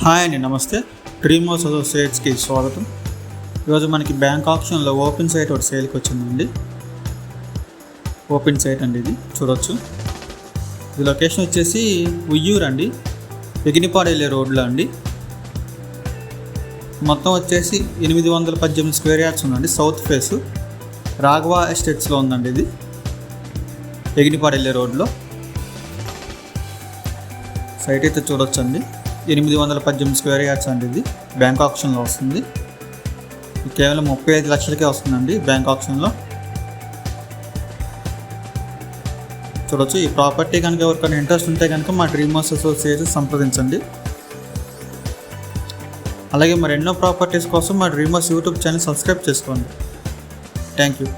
Hi అండి నమస్తే. Dream house అసోసియేట్స్కి స్వాగతం. ఈరోజు మనకి బ్యాంక్ ఆప్షన్లో ఓపెన్ సైట్ ఒకటి సేల్కి వచ్చిందండి. ఓపెన్ సైట్ అండి ఇది చూడొచ్చు. ఇది లొకేషన్ వచ్చేసి ఉయ్యూరు అండి ఎగినిపాడు వెళ్ళే రోడ్లో అండి. మొత్తం వచ్చేసి ఎనిమిది వందల పద్దెనిమిది స్క్వేర్ యార్డ్స్ ఉందండి సౌత్ ఫేస్. రాఘవ ఎస్టేట్స్లో ఉందండి ఇది ఎగినిపాడు వెళ్ళే రోడ్లో. సైట్ అయితే చూడొచ్చండి. ఎనిమిది వందల పద్దెనిమిది స్క్వేర్ యార్డ్స్ అండి ఇది. బ్యాంక్ ఆప్షన్లో వస్తుంది. కేవలం ముప్పై ఐదు లక్షలకే వస్తుందండి బ్యాంక్ ఆప్షన్లో. చూడొచ్చు ఈ ప్రాపర్టీ కనుక ఎవరికైనా ఇంట్రెస్ట్ ఉంటే కనుక మా డ్రీమ్ హౌస్ అసోసియేషన్ సంప్రదించండి. అలాగే మరి ఎన్నో ప్రాపర్టీస్ కోసం మా dream house YouTube channel subscribe చేసుకోండి. Thank you.